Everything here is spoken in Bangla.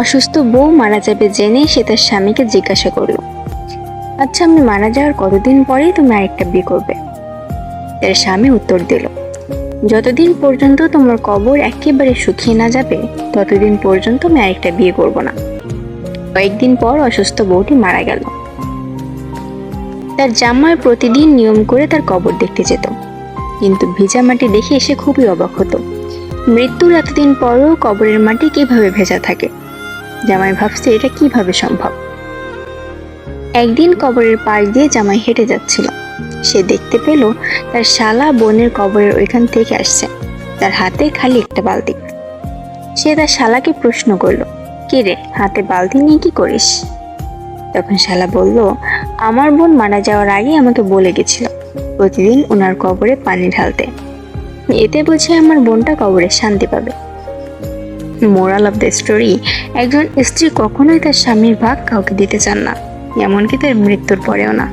অসুস্থ বউ মারা যাবে জেনে সে তার স্বামীকে জিজ্ঞাসা করল। আচ্ছা আমি মারা যাওয়ার কতদিন পরেই তুমি আরেকটা বিয়ে করবে? তার স্বামী উত্তর দিল, যতদিন পর্যন্ত তোমার কবর একেবারে শুকিয়ে না যাবে, ততদিন পর্যন্ত আমি আরেকটা বিয়ে করব না। কয়েকদিন পর অসুস্থ বউটি মারা গেল। তার জামাই প্রতিদিন নিয়ম করে তার কবর দেখতে যেত, কিন্তু ভিজা মাটি দেখে এসে খুবই অবাক হতো। মৃত্যুর এতদিন পরও কবরের মাটি কীভাবে ভেজা থাকে? জামাই ভাবছে এটা কীভাবে সম্ভব? একদিন কবরের পাশ দিয়ে জামাই হেঁটে যাচ্ছিল। সে দেখতে পেল তার শালা বোনের কবরের ওইখান থেকে আসছে। তার হাতে খালি একটা বালতি। সে তার শালাকে প্রশ্ন করল, কে রে, হাতে বালতি নিয়ে কি করিস? তখন শালা বলল, আমার বোন মারা যাওয়ার আগে আমাকে বলে গেছিল প্রতিদিন ওনার কবরে পানি ঢালতে। এতে বুঝে আমার বোনটা কবরে শান্তি পাবে। মোরাল অফ দ্য স্টোরি একজন স্ত্রী কখনোই তার স্বামীর ভাগ কাউকে দিতে চান না, এমনকি তার মৃত্যুর পরেও না।